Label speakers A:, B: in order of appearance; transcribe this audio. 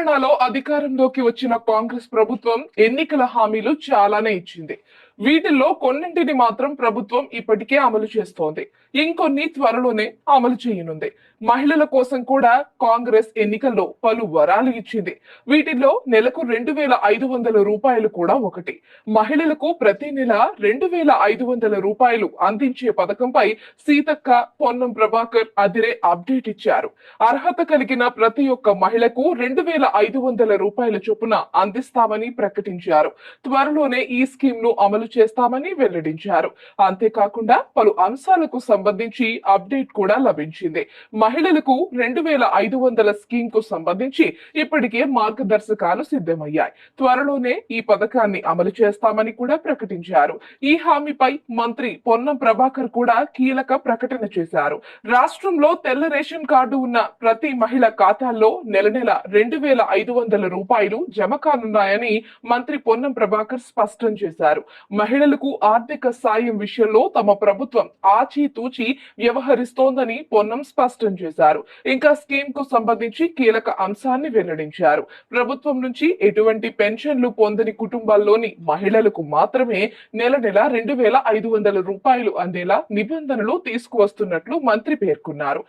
A: తెలంగాణలో అధికారంలోకి వచ్చిన కాంగ్రెస్ ప్రభుత్వం ఎన్నికల హామీలు చాలానే ఇచ్చింది. వీటిల్లో కొన్నింటిని మాత్రం ప్రభుత్వం ఇప్పటికే అమలు చేస్తోంది. ఇంకొన్ని త్వరలోనే అమలు చేయనుంది. మహిళల కోసం కూడా కాంగ్రెస్ ఎన్నికల్లో పలు వరాలు ఇచ్చింది. వీటిల్లో నెలకు రెండు వేల ఐదు వందల రూపాయలు కూడా ఒకటి. మహిళలకు ప్రతి నెల రెండు వేల ఐదు వందల రూపాయలు అందించే పథకంపై సీతక్క పొన్నం ప్రభాకర్ అదిరే అప్డేట్ ఇచ్చారు. అర్హత కలిగిన ప్రతి ఒక్క మహిళకు రెండు వేల ఐదు వందల రూపాయల చొప్పున అందిస్తామని ప్రకటించారు. త్వరలోనే ఈ స్కీమ్ను అమలు చేస్తామని వెల్లడించారు. అంతేకాకుండా పలు అంశాలకు సంబంధించి అప్డేట్ కూడా లభించింది. మహిళలకు రెండు వేల ఐదు వందల స్కీమ్కు సంబంధించి ఇప్పటికే మార్గదర్శకాలు సిద్ధమయ్యాయి. త్వరలోనే ఈ పథకాన్ని అమలు చేస్తామని కూడా ప్రకటించారు. ఈ హామీపై మంత్రి పొన్నం ప్రభాకర్ కూడా కీలక ప్రకటన చేశారు. రాష్ట్రంలో తెల్ల రేషన్ కార్డు ఉన్న ప్రతి మహిళ ఖాతాల్లో నెల నెల రెండు వేల ఐదు వందల రూపాయలు జమ కానున్నాయని మంత్రి పొన్నం ప్రభాకర్ స్పష్టం చేశారు. మహిళలకు ఆర్థిక సాయం విషయంలో తమ ప్రభుత్వం ఆచితూచి వ్యవహరిస్తోందని పొన్నం స్పష్టం చేశారు. ఇంకా స్కీమ్కు సంబంధించి కీలక అంశాన్ని వెల్లడించారు. ప్రభుత్వం నుంచి ఎటువంటి పెన్షన్లు పొందని కుటుంబాల్లోని మహిళలకు మాత్రమే నెల నెల రెండు వేల ఐదు వందల రూపాయలు అందేలా నిబంధనలు తీసుకువస్తున్నట్లు మంత్రి పేర్కొన్నారు.